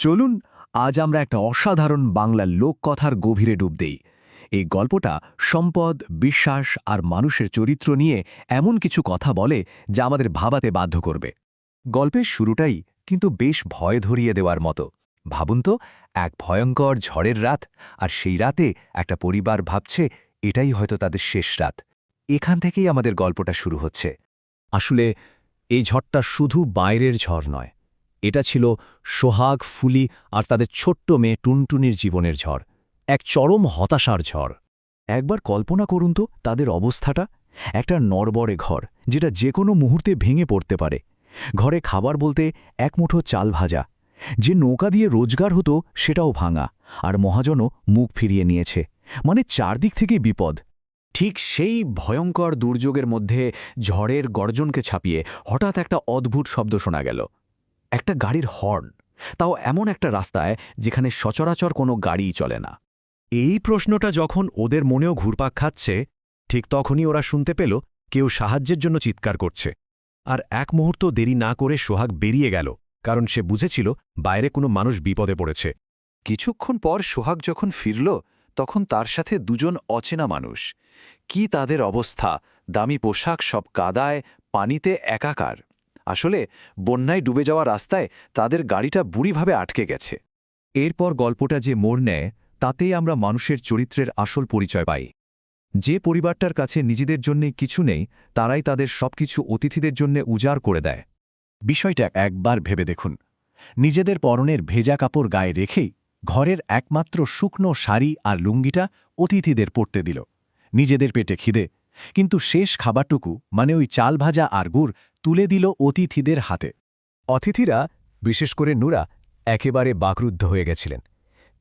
চলুন, আজ আমরা একটা অসাধারণ বাংলা লোককথার গভীরে ডুব দেই। এই গল্পটা সম্পদ, বিশ্বাস আর মানুষের চরিত্র নিয়ে এমন কিছু কথা বলে যা আমাদের ভাবাতে বাধ্য করবে। গল্পের শুরুটাই কিন্তু বেশ ভয় ধরিয়ে দেওয়ার মতো। ভাবুন তো, এক ভয়ঙ্কর ঝড়ের রাত আর সেই রাতে একটা পরিবার ভাবছে, এটাই হয়তো তাদের শেষ রাত। এখান থেকেই আমাদের গল্পটা শুরু হচ্ছে। আসলে, এই ঝড়টা শুধু বাইরের ঝড় নয়। এটা ছিল সোহাগ ফুলি আর তাদের ছোট্ট মেয়ে টুনটুনির জীবনের ঝড় এক চরম হতাশার ঝড়। একবার কল্পনা করুন তো তাদের অবস্থাটা। একটা নড়বড়ে ঘর যেটা যে কোনো মুহূর্তে ভেঙে পড়তে পারে। ঘরে খাবার বলতে এক মুঠো চাল ভাজা। যে নৌকা দিয়ে রোজগার হতো সেটাও ভাঙা আর মহাজনও মুখ ফিরিয়ে নিয়েছে। মানে চারদিক থেকেই বিপদ। ঠিক সেই ভয়ঙ্কর দুর্যোগের মধ্যে ঝড়ের গর্জনকে ছাপিয়ে হঠাৎ একটা অদ্ভুত শব্দ শোনা গেল। একটা গাড়ির হর্ন, তাও এমন একটা রাস্তায় যেখানে সচরাচর কোনো গাড়িই চলে না। এই প্রশ্নটা যখন ওদের মনেও ঘুরপাক খাচ্ছে, ঠিক তখনই ওরা শুনতে পেল কেউ সাহায্যের জন্য চিৎকার করছে। আর এক মুহূর্ত দেরি না করে সোহাগ বেরিয়ে গেল, কারণ সে বুঝেছিল বাইরে কোনো মানুষ বিপদে পড়েছে। কিছুক্ষণ পর সোহাগ যখন ফিরল, তখন তার সাথে দুজন অচেনা মানুষ। কি তাদের অবস্থা? দামি পোশাক সব কাদায়, পানিতে একাকার। আসলে বন্যায় ডুবে যাওয়া রাস্তায় তাদের গাড়িটা বুড়িভাবে আটকে গেছে। এরপর গল্পটা যে মোড় নেয়, তাতেই আমরা মানুষের চরিত্রের আসল পরিচয় পাই। যে পরিবারটার কাছে নিজেদের জন্যে কিছু নেই, তারাই তাদের সবকিছু অতিথিদের জন্য উজাড় করে দেয়। বিষয়টা একবার ভেবে দেখুন। নিজেদের পরনের ভেজা কাপড় গায়ে রেখেই ঘরের একমাত্র শুকনো শাড়ি আর লুঙ্গিটা অতিথিদের পড়তে দিল। নিজেদের পেটে খিদে, কিন্তু শেষ খাবারটুকু মানে ওই চাল ভাজা আর গুড় তুলে দিল অতিথিদের হাতে। অতিথিরা, বিশেষ করে নুরা, একেবারে বাকরুদ্ধ হয়ে গেছিলেন।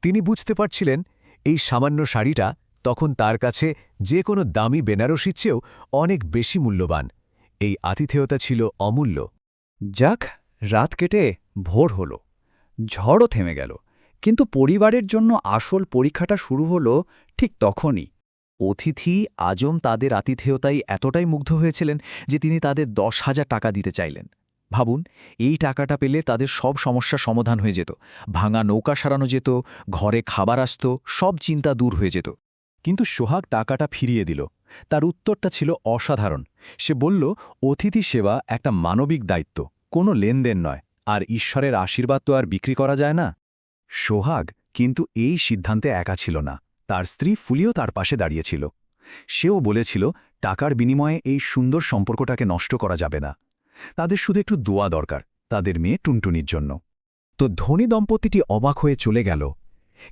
তিনি বুঝতে পারছিলেন, এই সামান্য শাড়িটা তখন তার কাছে যে কোনো দামি বেনারসির চেয়েও অনেক বেশি মূল্যবান। এই আতিথেয়তা ছিল অমূল্য। যাক, রাত কেটে ভোর হল। ঝড়ও থেমে গেল। কিন্তু পরিবারের জন্য আসল পরীক্ষাটা শুরু হলো ঠিক তখনই। অতিথি আজম তাদের আতিথেয়তায় এতটাই মুগ্ধ হয়েছিলেন যে তিনি তাদের দশ হাজার টাকা দিতে চাইলেন। ভাবুন, এই টাকাটা পেলে তাদের সব সমস্যা সমাধান হয়ে যেত। ভাঙা নৌকা সারানো যেত, ঘরে খাবার আসত, সব চিন্তা দূর হয়ে যেত। কিন্তু সোহাগ টাকাটা ফিরিয়ে দিল। তার উত্তরটা ছিল অসাধারণ। সে বলল, অতিথি সেবা একটা মানবিক দায়িত্ব। কোনো লেনদেন নয়। আর ঈশ্বরের আশীর্বাদ তো আর বিক্রি করা যায় না? সোহাগ কিন্তু এই সিদ্ধান্তে একা ছিল না। তার স্ত্রী ফুলিও তার পাশে দাঁড়িয়েছিল। সেও বলেছিল, টাকার বিনিময়ে এই সুন্দর সম্পর্কটাকে নষ্ট করা যাবে না। তাদের শুধু একটু দোয়া দরকার, তাদের মেয়ে টুনটুনির জন্য। তো ধনী দম্পতিটি অবাক হয়ে চলে গেল।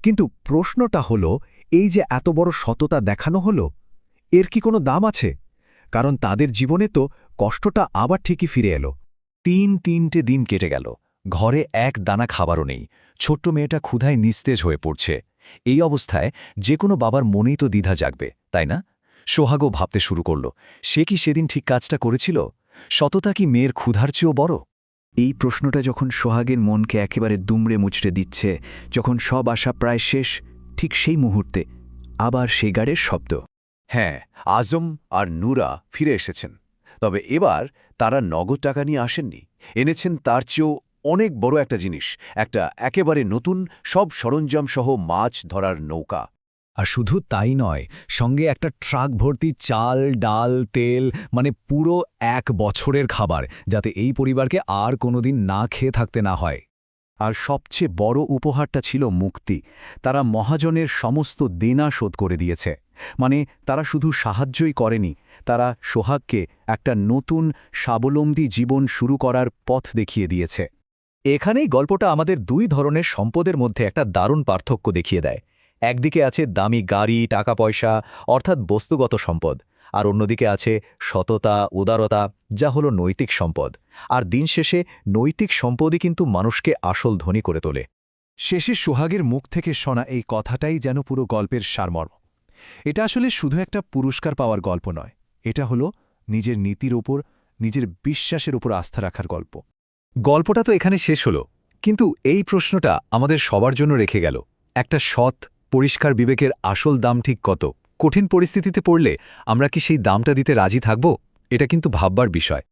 কিন্তু প্রশ্নটা হল, এই যে এত বড় সততা দেখানো হল, এর কি কোনো দাম আছে? কারণ তাদের জীবনে তো কষ্টটা আবার ঠিকই ফিরে এলো। তিন তিনটে দিন কেটে গেল। ঘরে এক দানা খাবারও নেই। ছোট্ট মেয়েটা ক্ষুধায় নিস্তেজ হয়ে পড়ছে। এই অবস্থায় যে কোনো বাবার মনেই তো দ্বিধা জাগবে তাই না? সোহাগও ভাবতে শুরু করল সে কি সেদিন ঠিক কাজটা করেছিল? সততা কি মেয়ের ক্ষুধার চেয়েও বড়? এই প্রশ্নটা যখন সোহাগের মনকে একেবারে দুমড়ে মুচড়ে দিচ্ছে যখন সব আশা প্রায় শেষ ঠিক সেই মুহূর্তে আবার সেই গাড়ির শব্দ। হ্যাঁ আজম আর নুরা ফিরে এসেছেন। তবে এবার তারা নগদ টাকা নিয়ে আসেননি। এনেছেন তার চেয়েও অনেক বড় একটা জিনিস, একটা একেবারে নতুন, সব সরঞ্জাম সহ মাছ ধরার নৌকা। আর শুধু তাই নয়, সঙ্গে একটা ট্রাক ভর্তি চাল, ডাল, তেল মানে পুরো এক বছরের খাবার, যাতে এই পরিবারকে আর কোনোদিন না খেয়ে থাকতে না হয়। আর সবচেয়ে বড় উপহারটা ছিল মুক্তি। তারা মহাজনের সমস্ত দেনা শোধ করে দিয়েছে। মানে তারা শুধু সাহায্যই করেনি, তারা সোহাগকে একটা নতুন, স্বাবলম্বী জীবন শুরু করার পথ দেখিয়ে দিয়েছে। এখানেই গল্পটা আমাদের দুই ধরনের সম্পদের মধ্যে একটা দারুণ পার্থক্য দেখিয়ে দেয়। একদিকে আছে দামি গাড়ি টাকা পয়সা অর্থাৎ বস্তুগত সম্পদ, আর অন্যদিকে আছে সততা, উদারতা, যা হলো নৈতিক সম্পদ। আর দিন শেষে নৈতিক সম্পদই কিন্তু মানুষকে আসল ধনী করে তোলে। শেষে সোহাগের মুখ থেকে শোনা এই কথাটাই যেন পুরো গল্পের সারমর্ম। এটা আসলে শুধু একটা পুরস্কার পাওয়ার গল্প নয়, এটা হলো নিজের নীতির ওপর নিজের বিশ্বাসের উপর আস্থা রাখার গল্প। গল্পটা তো এখানে শেষ হলো, কিন্তু এই প্রশ্নটা আমাদের সবার জন্য রেখে গেল। একটা সৎ, পরিষ্কার বিবেকের আসল দাম ঠিক কত? কঠিন পরিস্থিতিতে পড়লে আমরা কি সেই দামটা দিতে রাজি থাকব? এটা কিন্তু ভাববার বিষয়।